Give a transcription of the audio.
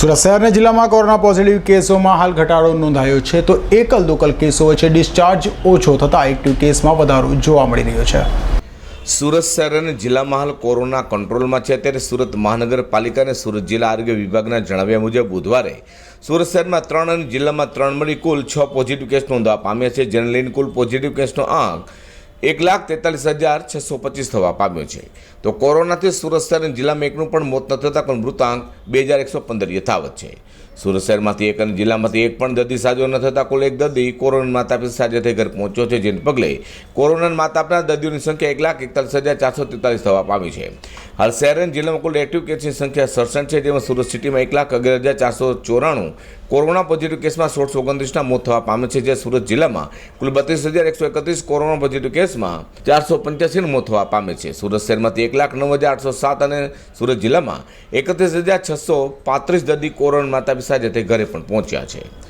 સુરત શહેરના જિલ્લામાં corona positive કેસોમાં હાલ ઘટાડો નોંધાયો છે. તો એકલ દોકલ કેસો વચ્ચે ડિસ્ચાર્જ ઓછો થતાં એક્ટિવ કેસમાં વધારો જોવા મળી રહ્યો છે. સુરત શહેર અને જિલ્લામાં હાલ કોરોના કંટ્રોલમાં છે. ત્યારે સુરત મહાનગરપાલિકા અને સુરત જિલ્લા આરોગ્ય વિભાગના જણાવ્યા મુજબ બુધવારે સુરત શહેરમાં ત્રણ અને જિલ્લામાં ત્રણ મળી કુલ છ પોઝિટિવ કેસ નોંધવા પામ્યા છે, જેને લઈને કુલ પોઝિટિવ કેસનો આંક એક લાખ તેતાલીસ હજાર છસો પચીસ થવા પામ્યો છે. તો કોરોનાથી સુરત શહેર અને જિલ્લામાં એકનું પણ મોત ન થતાં, પણ મૃતાંક બે હજાર એકસો પંદર યથાવત છે. સુરત શહેરમાંથી એક અને જિલ્લામાંથી એક પણ દર્દી સાજો ન થતાં કુલ એક દર્દી કોરોના માતા પિતા સાજા થઈ ઘર પહોંચ્યો છે, જેને પગલે કોરોના માતા આપનાર દર્દીઓની સંખ્યા એક લાખ એકતાલીસ હજાર ચારસો તેતાલીસ થવા પામી છે. હાલ શહેર અને જિલ્લામાં કુલ એક્ટિવ કેસની સંખ્યા સડસઠ છે, જેમાં સુરત સિટીમાં એક લાખ અગિયાર હજાર ચારસો ચોરાણું કોરોના પોઝિટિવ કેસમાં સોળસો ઓગણત્રીસના મોત થવા પામે છે જે સુરત જિલ્લામાં કુલ બત્રીસ હજાર એકસો એકત્રીસ કોરોના પોઝિટિવ કેસમાં ચારસો પંચ્યાસીનું મોત થવા પામે છે. સુરત શહેરમાંથી એક લાખ નવ હજાર આઠસો સાત અને સુરત જિલ્લામાં એકત્રીસ હજાર છસો પાંત્રીસ દર્દી કોરોના માતા પિતા સાથે ઘરે પણ પહોંચ્યા છે.